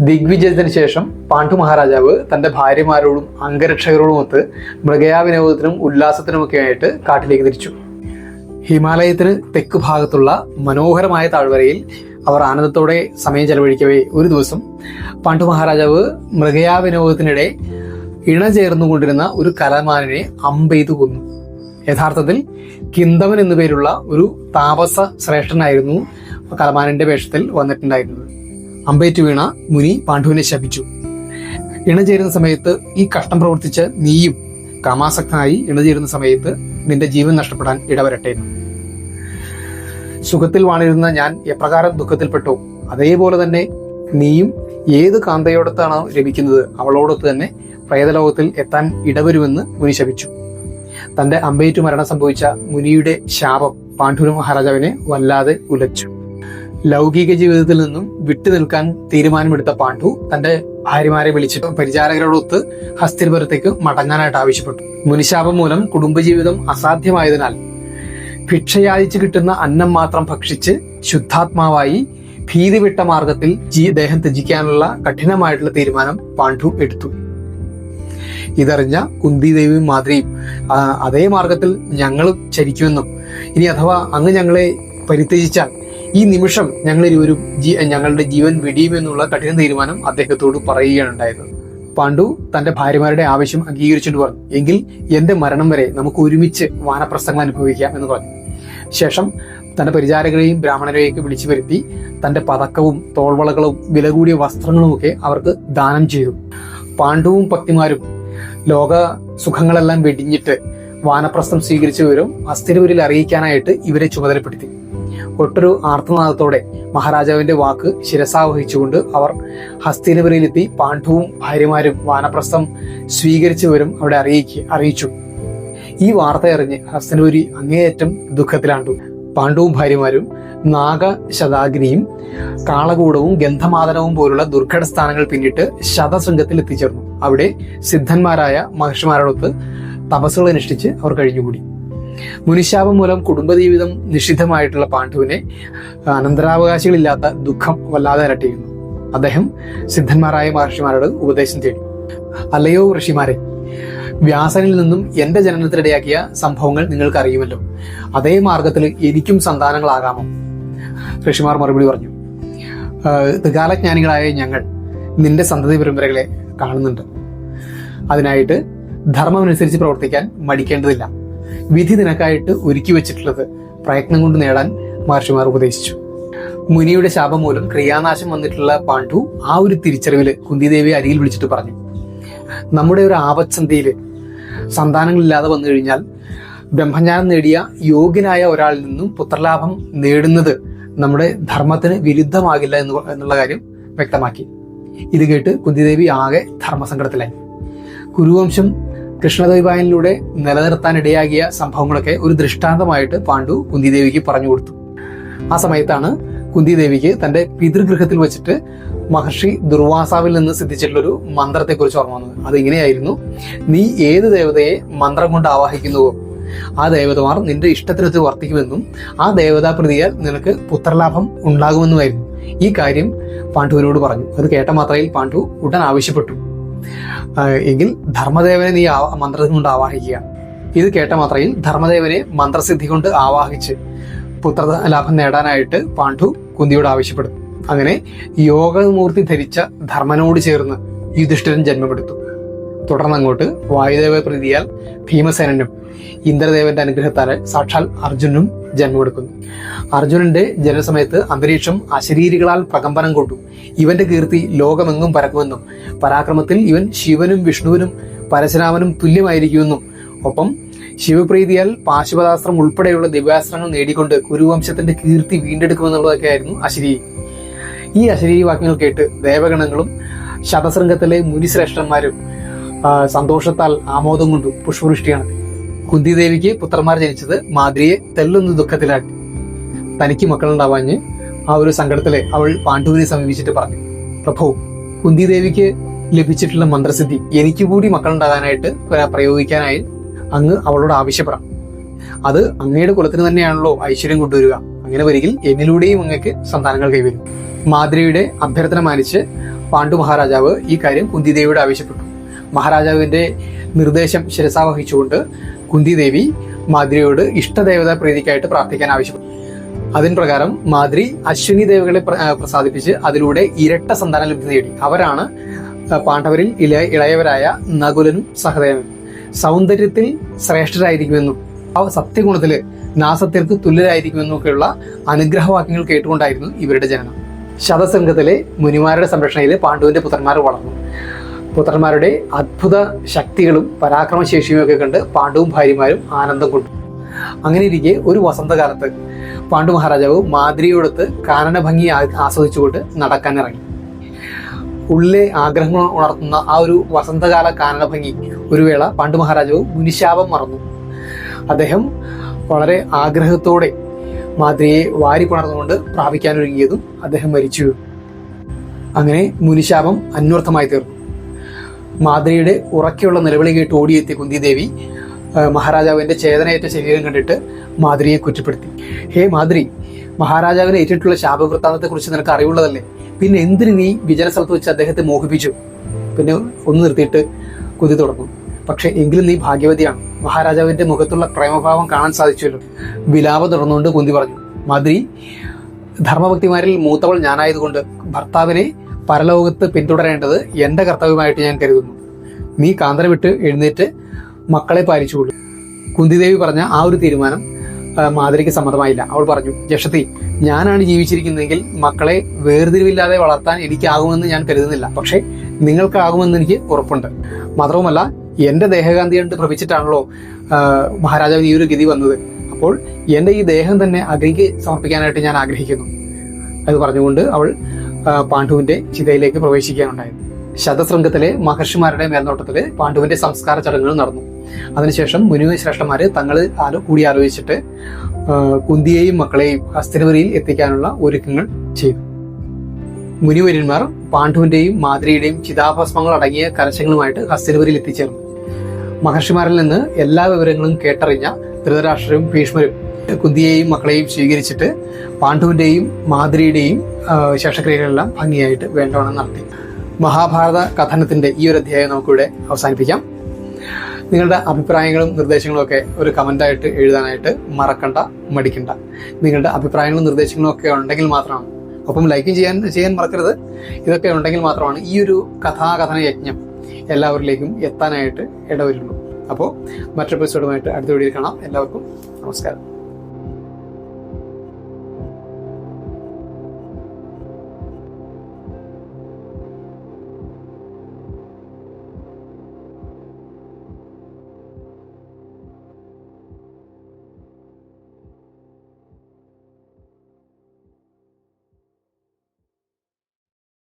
ദിഗ്വിജയത്തിന് ശേഷം പാണ്ഡു മഹാരാജാവ് തന്റെ ഭാര്യമാരോടും അംഗരക്ഷകരോടുമൊത്ത് മൃഗയാവിനോദത്തിനും ഉല്ലാസത്തിനുമൊക്കെയായിട്ട് കാട്ടിലേക്ക് തിരിച്ചു. ഹിമാലയത്തിന് തെക്ക് ഭാഗത്തുള്ള മനോഹരമായ താഴ്വരയിൽ അവർ ആനന്ദത്തോടെ സമയം ചെലവഴിക്കവേ ഒരു ദിവസം പാണ്ഡു മഹാരാജാവ് മൃഗയാവിനോദത്തിനിടെ ഇണചേർന്നുകൊണ്ടിരുന്ന ഇണ ചേർന്നുകൊണ്ടിരുന്ന ഒരു കലമാനിനെ അമ്പെയ്തു കൊന്നു. യഥാർത്ഥത്തിൽ കിന്തവൻ എന്നു പേരുള്ള ഒരു താപസ ശ്രേഷ്ഠനായിരുന്നു കലമാനിന്റെ വേഷത്തിൽ വന്നിട്ടുണ്ടായിരുന്നത്. അമ്പേറ്റു വീണ മുനി പാണ്ഡുവിനെ ശപിച്ചു. ഇണചേരുന്ന സമയത്ത് ഈ കഷ്ടം പ്രവർത്തിച്ച് നീയും കാമാസക്തനായി ഇണചേരുന്ന സമയത്ത് നിന്റെ ജീവൻ നഷ്ടപ്പെടാൻ ഇടവരട്ടെ. സുഖത്തിൽ വാണിരുന്ന ഞാൻ എപ്രകാരം ദുഃഖത്തിൽപ്പെട്ടു? അതേപോലെ തന്നെ നീയും ഏത് കാന്തയോടത്താണോ ലഭിക്കുന്നത്? അവളോടൊത്ത് തന്നെ പ്രേതലോകത്തിൽ എത്താൻ ഇടവരുമെന്ന് മുനി ശപിച്ചു. തന്റെ അമ്പേറ്റു മരണം സംഭവിച്ച മുനിയുടെ ശാപം പാണ്ഡുര മഹാരാജാവിനെ വല്ലാതെ ഉലച്ചു. ലൗകിക ജീവിതത്തിൽ നിന്നും വിട്ടു നിൽക്കാൻ തീരുമാനമെടുത്ത പാണ്ഡു തന്റെ ഭാര്യമാരെ വിളിച്ചിട്ട് പരിചാരകരോടൊത്ത് ഹസ്തിപുരത്തേക്ക് മടങ്ങാനായിട്ട് ആവശ്യപ്പെട്ടു. മുനിശാപം മൂലം കുടുംബജീവിതം അസാധ്യമായതിനാൽ ഭിക്ഷയാചിച്ച് കിട്ടുന്ന അന്നം മാത്രം ഭക്ഷിച്ച് ശുദ്ധാത്മാവായി ഭീതി വിട്ട മാർഗത്തിൽ ജീ ദേഹം ത്യജിക്കാനുള്ള കഠിനമായിട്ടുള്ള തീരുമാനം പാണ്ഡു എടുത്തു. ഇതറിഞ്ഞ കുന്തി ദേവിയും മാതിരിയും അതേ മാർഗത്തിൽ ഞങ്ങളും ചരിക്കുമെന്നും ഇനി അഥവാ അങ്ങ് ഞങ്ങളെ പരിത്യജിച്ചാൽ ഈ നിമിഷം ഞങ്ങൾ ഇരുവരും ഞങ്ങളുടെ ജീവൻ വെടിയുമെന്നുള്ള കഠിന തീരുമാനം അദ്ദേഹത്തോട് പറയുകയാണ് ഉണ്ടായത് പാണ്ഡു തന്റെ ഭാര്യമാരുടെ ആവശ്യം അംഗീകരിച്ചിട്ട് പറഞ്ഞു. എങ്കിൽ എന്റെ മരണം വരെ നമുക്ക് ഒരുമിച്ച് വാനപ്രസ്ഥങ്ങൾ അനുഭവിക്കാം എന്ന് പറഞ്ഞു. ശേഷം തന്റെ പരിചാരകരെയും ബ്രാഹ്മണരെയൊക്കെ വിളിച്ചു വരുത്തി തന്റെ പതക്കവും തോൾവളകളും വില കൂടിയ വസ്ത്രങ്ങളും ഒക്കെ അവർക്ക് ദാനം ചെയ്തു. പാണ്ഡുവും പത്നിമാരും ലോക സുഖങ്ങളെല്ലാം വെടിഞ്ഞിട്ട് വാനപ്രസ്ഥം സ്വീകരിച്ചവരും അസ്ഥിരവരിൽ അറിയിക്കാനായിട്ട് ഇവരെ ചുമതലപ്പെടുത്തി. ഒട്ടൊരു ആർത്തനാദത്തോടെ മഹാരാജാവിന്റെ വാക്ക് ശിരസാവഹിച്ചുകൊണ്ട് അവർ ഹസ്തിനപുരയിലെത്തി പാണ്ഡുവും ഭാര്യമാരും വാനപ്രസ്ഥം സ്വീകരിച്ചവരും അവിടെ അറിയിക്കുക അറിയിച്ചു. ഈ വാർത്ത അറിഞ്ഞ് ഹസ്തനപുരി അങ്ങേയറ്റം ദുഃഖത്തിലാണ്ടു. പാണ്ഡുവും ഭാര്യമാരും നാഗശതാഗ്നിയും കാളകൂടവും ഗന്ധമാതനവും പോലുള്ള ദുർഘട സ്ഥാനങ്ങൾ പിന്നിട്ട് ശതശൃംഗത്തിൽ എത്തിച്ചേർന്നു. അവിടെ സിദ്ധന്മാരായ മഹർഷിമാരോടൊത്ത് തപസ്സുകൾ അനുഷ്ഠിച്ച് അവർ കഴിഞ്ഞുകൂടി. മുനിശാപം മൂലം കുടുംബജീവിതം നിഷിദ്ധമായിട്ടുള്ള പാണ്ഡുവിനെ അനന്തരാവകാശികളില്ലാത്ത ദുഃഖം വല്ലാതെ ഇരട്ടിയിരുന്നു അദ്ദേഹം സിദ്ധന്മാരായ മഹർഷിമാരോട് ഉപദേശം തേടി. അല്ലയോ ഋഷിമാരെ വ്യാസനിൽ നിന്നും എന്റെ ജനനത്തിനിടയാക്കിയ സംഭവങ്ങൾ നിങ്ങൾക്ക് അറിയുമല്ലോ അതേ മാർഗത്തിൽ എനിക്കും സന്താനങ്ങളാകാമോ? ഋഷിമാർ മറുപടി പറഞ്ഞു. ദുകാലജ്ഞാനികളായ ഞങ്ങൾ നിന്റെ സന്തതി പരമ്പരകളെ കാണുന്നുണ്ട്. അതിനായിട്ട് ധർമ്മമനുസരിച്ച് പ്രവർത്തിക്കാൻ മടിക്കേണ്ടതില്ല. വിധി നിനക്കായിട്ട് ഒരുക്കി വെച്ചിട്ടുള്ളത് പ്രയത്നം കൊണ്ട് നേടാൻ മഹർഷിമാർ ഉപദേശിച്ചു. മുനിയുടെ ശാപം മൂലം ക്രിയാനാശം വന്നിട്ടുള്ള പാണ്ഡു ആ ഒരു തിരിച്ചറിവിൽ കുന്തിദേവിയെ അരികിൽ വിളിച്ചിട്ട് പറഞ്ഞു. നമ്മുടെ ഒരു ആപത്സന്ധിയിൽ സന്താനങ്ങളില്ലാതെ വന്നു കഴിഞ്ഞാൽ ബ്രഹ്മജ്ഞാനം നേടിയ യോഗ്യനായ ഒരാളിൽ നിന്നും പുത്രലാഭം നേടുന്നത് നമ്മുടെ ധർമ്മത്തിന് വിരുദ്ധമാകില്ല എന്ന് എന്നുള്ള കാര്യം വ്യക്തമാക്കി. ഇത് കേട്ട് കുന്തിദേവി ആകെ ധർമ്മസങ്കടത്തിലായി. കുരുവംശം കൃഷ്ണദ്വൈപായനിലൂടെ നിലനിർത്താനിടയാകിയ സംഭവങ്ങളൊക്കെ ഒരു ദൃഷ്ടാന്തമായിട്ട് പാണ്ഡു കുന്തിദേവിക്ക് പറഞ്ഞു കൊടുത്തു. ആ സമയത്താണ് കുന്തിദേവിക്ക് തന്റെ പിതൃഗൃഹത്തിൽ വെച്ചിട്ട് മഹർഷി ദുർവാസാവിൽ നിന്ന് സിദ്ധിച്ചിട്ടുള്ളൊരു മന്ത്രത്തെക്കുറിച്ച് ഓർമ്മ വന്നത്. അത് ഇങ്ങനെയായിരുന്നു നീ ഏത് ദേവതയെ മന്ത്രം കൊണ്ട് ആവാഹിക്കുന്നുവോ ആ ദേവതമാർ നിന്റെ ഇഷ്ടത്തിനൊത്ത് വർത്തിക്കുമെന്നും ആ ദേവതാ പ്രതിയാൽ നിനക്ക് പുത്രലാഭം ഉണ്ടാകുമെന്നുമായിരുന്നു. ഈ കാര്യം പാണ്ഡുവിനോട് പറഞ്ഞു. അത് കേട്ട മാത്രയിൽ പാണ്ഡു ഉടൻ ആവശ്യപ്പെട്ടു. എങ്കിൽ ധർമ്മദേവനെ നീ മന്ത്രം കൊണ്ട് ആവാഹിക്കുക. ഇത് കേട്ട മാത്രയിൽ ധർമ്മദേവനെ മന്ത്രസിദ്ധി കൊണ്ട് ആവാഹിച്ച് പുത്ര ലാഭം നേടാനായിട്ട് പാണ്ഡു കുന്തിയോട് ആവശ്യപ്പെടും. അങ്ങനെ യോഗമൂർത്തി ധരിച്ച ധർമ്മനോട് ചേർന്ന് യുധിഷ്ഠിരൻ ജന്മമെടുത്തു. തുടർന്ന് അങ്ങോട്ട് വായുദേവ പ്രീതിയാൽ ഭീമസേനനും ഇന്ദ്രദേവന്റെ അനുഗ്രഹത്താൽ സാക്ഷാൽ അർജുനും ജന്മമെടുക്കുന്നു അർജുനന്റെ ജനസമയത്ത് അന്തരീക്ഷം അശരീരികളാൽ പ്രകമ്പനം കൊണ്ടു ഇവന്റെ കീർത്തി ലോകമെങ്ങും പരക്കുമെന്നും പരാക്രമത്തിൽ ഇവൻ ശിവനും വിഷ്ണുവിനും പരശുരാമനും തുല്യമായിരിക്കുമെന്നും ഒപ്പം ശിവപ്രീതിയാൽ പാശുപതാസ്ത്രം ഉൾപ്പെടെയുള്ള ദിവ്യാസ്ത്രങ്ങൾ നേടിക്കൊണ്ട് കുരുവംശത്തിന്റെ കീർത്തി വീണ്ടെടുക്കുമെന്നുള്ളതൊക്കെ ആയിരുന്നു അശരീരി. ഈ അശരീരി വാക്യങ്ങൾ കേട്ട് ദേവഗണങ്ങളും ശതശൃംഗത്തിലെ മുനിശ്രേഷ്ഠന്മാരും സന്തോഷത്താൽ ആമോദം കൊണ്ടു പുഷ്പവൃഷ്ടിയാണ്. കുന്തിദേവിക്ക് പുത്രന്മാർ ജനിച്ചത് മാതിരിയെ തെല്ലൊന്ന് ദുഃഖത്തിലാക്കി. തനിക്ക് മക്കളുണ്ടാവാഞ്ഞ് ആ ഒരു സങ്കടത്തിലെ അവൾ പാണ്ഡുവിനെ സമീപിച്ചിട്ട് പറഞ്ഞു പ്രഭു കുന്തിദേവിക്ക് ലഭിച്ചിട്ടുള്ള മന്ത്രസിദ്ധി എനിക്ക് കൂടി മക്കളുണ്ടാകാനായിട്ട് പ്ര- പ്രയോഗിക്കാനായി അങ്ങ് അവളോട് ആവശ്യപ്പെടാം. അത് അങ്ങയുടെ കുലത്തിന് തന്നെയാണല്ലോ ഐശ്വര്യം കൊണ്ടുവരിക. അങ്ങനെ വരികിൽ എന്നിലൂടെയും അങ്ങക്ക് സന്താനങ്ങൾ കൈവരും. മാതിരിയുടെ അഭ്യർത്ഥന മാനിച്ച് പാണ്ഡു മഹാരാജാവ് ഈ കാര്യം കുന്തിദേവിയോട് ആവശ്യപ്പെട്ടു. മഹാരാജാവിന്റെ നിർദ്ദേശം ശിരസാവഹിച്ചുകൊണ്ട് കുന്തിദേവി മാദ്രിയോട് ഇഷ്ടദേവതാ പ്രീതിക്കായിട്ട് പ്രാർത്ഥിക്കാൻ ആവശ്യപ്പെട്ടു. അതിൻ പ്രകാരം മാദ്രി അശ്വിനി ദേവകളെ പ്രസാദിപ്പിച്ച് അതിലൂടെ ഇരട്ട സന്താന ലബ്ധി നേടി. അവരാണ് പാണ്ഡവരിൽ ഇള ഇളയവരായ നകുലനും സഹദേവനും. സൗന്ദര്യത്തിൽ ശ്രേഷ്ഠരായിരിക്കുമെന്നും അവ സത്യഗുണത്തിൽ നാസത്യർക്ക് തുല്യരായിരിക്കുമെന്നും ഒക്കെയുള്ള അനുഗ്രഹവാക്യങ്ങൾ കേട്ടുകൊണ്ടായിരുന്നു ഇവരുടെ ജനനം. ശതസംഘത്തിലെ മുനിമാരുടെ സംരക്ഷണയിൽ പാണ്ഡുവിന്റെ പുത്രന്മാർ വളർന്നു. പുത്രന്മാരുടെ അത്ഭുത ശക്തികളും പരാക്രമശേഷിയും ഒക്കെ കണ്ട് പാണ്ഡവും ഭാര്യമാരും ആനന്ദം കൊണ്ടു. അങ്ങനെ ഇരിക്കെ ഒരു വസന്തകാലത്ത് പാണ്ഡു മഹാരാജാവ് മാദ്രിയോടൊത്ത് കാനന ഭംഗി ആസ്വദിച്ചുകൊണ്ട് നടക്കാനിറങ്ങി. ഉള്ളിലെ ആഗ്രഹങ്ങൾ ഉണർത്തുന്ന ആ ഒരു വസന്തകാല കാനന ഭംഗി ഒരു വേള പാണ്ഡു മഹാരാജാവ് മുനിശാപം മറന്നു. അദ്ദേഹം വളരെ ആഗ്രഹത്തോടെ മാതിരിയെ വാരി പുണർന്നുകൊണ്ട് പ്രാപിക്കാനൊരുങ്ങിയതും അദ്ദേഹം മരിച്ചു. അങ്ങനെ മുനിശാപം അന്വർത്ഥമായി തീർന്നു. മാദ്രിയുടെ ഉറക്കെയുള്ള നിലവിളി കേട്ട് ഓടിയെത്തിയ കുന്തിദേവി മഹാരാജാവിന്റെ ചേതനയേറ്റ ശരീരം കണ്ടിട്ട് മാദ്രിയെ കുറ്റപ്പെടുത്തി. ഹേ മാദ്രി മഹാരാജാവിനെ ഏറ്റിട്ടുള്ള ശാപവൃത്താന്തത്തെ കുറിച്ച് നിനക്ക് അറിവുള്ളതല്ലേ? പിന്നെ എന്തിനു നീ വിജന സ്ഥലത്ത് വെച്ച് അദ്ദേഹത്തെ മോഹിപ്പിച്ചു? പിന്നെ ഒന്ന് നിർത്തിയിട്ട് കുതി തുടങ്ങും. പക്ഷെ എങ്കിലും നീ ഭാഗ്യവതിയാണ്. മഹാരാജാവിന്റെ മുഖത്തുള്ള പ്രേമഭാവം കാണാൻ സാധിച്ചല്ലോ വിലാപം തുടർന്നുകൊണ്ട് കുന്തി പറഞ്ഞു മാതിരി ധർമ്മഭക്തിമാരിൽ മൂത്തവൾ ഞാനായതുകൊണ്ട് ഭർത്താവിനെ പരലോകത്ത് പിന്തുടരേണ്ടത് എന്റെ കർത്തവ്യമായിട്ട് ഞാൻ കരുതുന്നു. നീ കാന്തര വിട്ട് എഴുന്നേറ്റ് മക്കളെ പാലിച്ചുകൊള്ളു കുന്തിദേവി പറഞ്ഞ ആ ഒരു തീരുമാനം മാതിരിക്ക് സമ്മതമായില്ല. അവൾ പറഞ്ഞു ജഷതി ഞാനാണ് ജീവിച്ചിരിക്കുന്നതെങ്കിൽ മക്കളെ വേർതിരിവില്ലാതെ വളർത്താൻ എനിക്കാകുമെന്ന് ഞാൻ കരുതുന്നില്ല. പക്ഷേ നിങ്ങൾക്കാകുമെന്ന് എനിക്ക് ഉറപ്പുണ്ട്. മാത്രവുമല്ല എന്റെ ദേഹകാന്തി കണ്ട് ഭ്രമിച്ചിട്ടാണല്ലോ മഹാരാജാവ് ഈ ഒരു ഗതി വന്നത്. അപ്പോൾ എന്റെ ഈ ദേഹം തന്നെ അഗ്നിക്ക് സമർപ്പിക്കാനായിട്ട് ഞാൻ ആഗ്രഹിക്കുന്നു. അത് പറഞ്ഞുകൊണ്ട് അവൾ പാണ്ഡുവിന്റെ ചിതയിലേക്ക് പ്രവേശിക്കാനുണ്ടായത് ശതശൃംഗത്തിലെ മഹർഷിമാരുടെ മേൽനോട്ടത്തിൽ പാണ്ഡുവിന്റെ സംസ്കാര ചടങ്ങുകൾ നടന്നു. അതിനുശേഷം മുനിവ ശ്രേഷ്ഠന്മാര് തങ്ങൾ ആലോ കൂടി ആലോചിച്ചിട്ട് കുന്തിയെയും മക്കളെയും ഹസ്തിനപുരിയിൽ എത്തിക്കാനുള്ള ഒരുക്കങ്ങൾ ചെയ്തു. മുനിവര്യന്മാർ പാണ്ഡുവിന്റെയും മാതിരിയുടെയും ചിതാഭസ്മങ്ങൾ അടങ്ങിയ കലശങ്ങളുമായിട്ട് ഹസ്തിനപുരിയിൽ എത്തിച്ചേർന്നു. മഹർഷിമാരിൽ നിന്ന് എല്ലാ വിവരങ്ങളും കേട്ടറിഞ്ഞ ധൃതരാഷ്ട്രരും ഭീഷ്മരും കുന്തിയെയും മക്കളെയും സ്വീകരിച്ചിട്ട് പാണ്ഡുവിന്റെയും മാതിരിയുടെയും ശേഷക്രിയകളെല്ലാം ഭംഗിയായിട്ട് വേണ്ടവണ്ണം നടത്തി. മഹാഭാരത കഥനത്തിന്റെ ഈ ഒരു അധ്യായം നമുക്കിവിടെ അവസാനിപ്പിക്കാം. നിങ്ങളുടെ അഭിപ്രായങ്ങളും നിർദ്ദേശങ്ങളും ഒക്കെ ഒരു കമന്റായിട്ട് എഴുതാനായിട്ട് മറക്കണ്ട മടിക്കണ്ട. നിങ്ങളുടെ അഭിപ്രായങ്ങളും നിർദ്ദേശങ്ങളും ഒക്കെ ഉണ്ടെങ്കിൽ മാത്രമാണ്. ഒപ്പം ലൈക്കും ചെയ്യാൻ ചെയ്യാൻ മറക്കരുത്. ഇതൊക്കെ ഉണ്ടെങ്കിൽ മാത്രമാണ് ഈ ഒരു കഥാകഥന യജ്ഞം എല്ലാവരിലേക്കും എത്താനായിട്ട് ഇടവരുള്ളൂ. അപ്പോൾ മറ്റൊരു എപ്പിസോഡുമായിട്ട് അടുത്ത വീഡിയോയിൽ കാണാം. എല്ലാവർക്കും നമസ്കാരം.